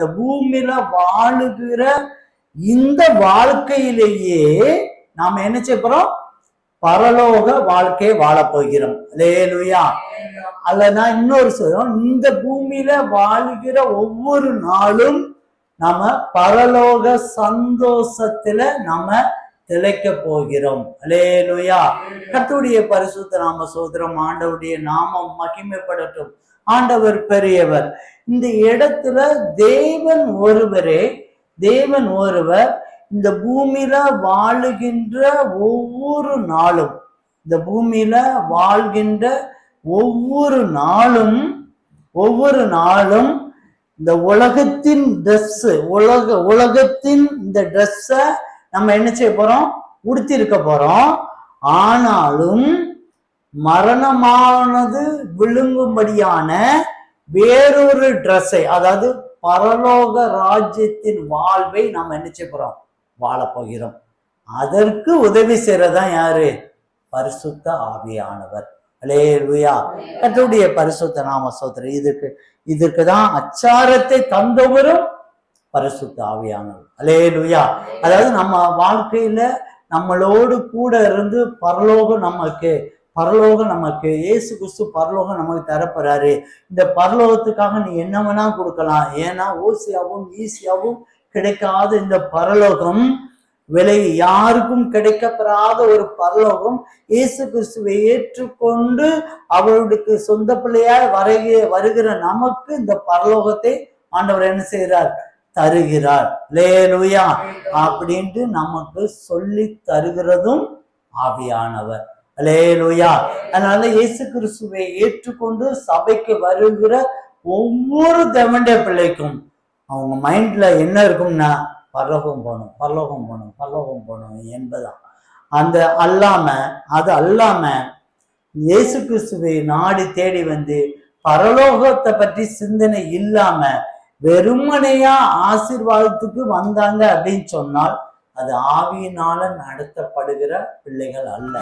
இந்த பூமியில வாழுகிற இந்த வாழ்க்கையிலேயே நாம என்ன செய்யறோம் பரலோக வாழ்க்கையை வாழப் போகிறோம். லேலுயா அல்லனா இன்னொரு சொல்றோம் இந்த பூமியில வாழுகிற ஒவ்வொரு நாளும் நாம பரலோக சந்தோஷத்துல நாம திளைக்க போகிறோம். லேலுயா கத்துடைய பரிசுத்த நாம சோதரம் ஆண்டவுடைய நாமம் மகிமைப்படட்டும். ஆண்டவர் பெரியவர். இந்த இடத்துல தேவன் ஒருவரே தேவன் ஒருவர் இந்த பூமியில வாழுகின்ற ஒவ்வொரு நாளும் இந்த பூமியில வாழ்கின்ற ஒவ்வொரு நாளும் ஒவ்வொரு நாளும் இந்த உலகத்தின் ட்ரெஸ் உலக உலகத்தின் இந்த ட்ரெஸ்ஸை நம்ம என்ன செய்ய போறோம்? உடுத்திருக்க போறோம். ஆனாலும் மரணமானது விழுங்கும்படியான வேறொரு ட்ரெஸ்ஸை அதாவது பரலோக ராஜ்யத்தின் வாழ்வை நாம் என்ன செய்ய போறோம்? வாழப்போகிறோம் அதற்கு உதவி செய்யறதான் யாரு? பரிசுத்த ஆவியானவர். அலேலுயா கர்த்தருடைய பரிசுத்த நாம சோதரர் இதுக்கு இதுக்கு தான் அச்சாரத்தை தந்தவரும் பரிசுத்த ஆவியானவர். அலேலுயா அதாவது நம்ம வாழ்க்கையில நம்மளோடு கூட இருந்து பரலோகம் நமக்கு பரலோகம் நமக்கு இயேசு கிறிஸ்து பரலோகம் நமக்கு தரப்போறாரு. இந்த பரலோகத்துக்காக நீ என்ன வேணா கொடுக்கலாம். ஏன்னா ஓசியாவும் ஈஸியாவும் கிடைக்காத இந்த பரலோகம் விலை யாருக்கும் கிடைக்கப்பெறாத ஒரு பரலோகம் இயேசு கிறிஸ்துவை ஏற்றுக்கொண்டு அவருக்கு சொந்த பிள்ளையாய் வருகிற வருகிற நமக்கு இந்த பரலோகத்தை ஆண்டவர் என்ன செய்கிறார்? தருகிறார். லேலுயா அப்படின்ட்டு நமக்கு சொல்லி தருகிறதும் ஆவியானவர். லேலுயா அதனால இயேசு கிறிஸ்துவை ஏற்றுக்கொண்டு சபைக்கு வருகிற ஒவ்வொரு தேவண்டிய பிள்ளைக்கும் அவங்க மைண்ட்ல என்ன இருக்கும்னா பரலோகம் போகணும் பரலோகம் போகணும் பரலோகம் போகணும் என்பதான் அந்த அல்லாம அது அல்லாம இயேசு கிறிஸ்துவை நாடி தேடி வந்து பரலோகத்தை பற்றி சிந்தனை இல்லாம வெறுமனையா ஆசிர்வாதத்துக்கு வந்தாங்க அப்படின்னு சொன்னால் அது ஆவியினால நடத்தப்படுகிற பிள்ளைகள் அல்ல.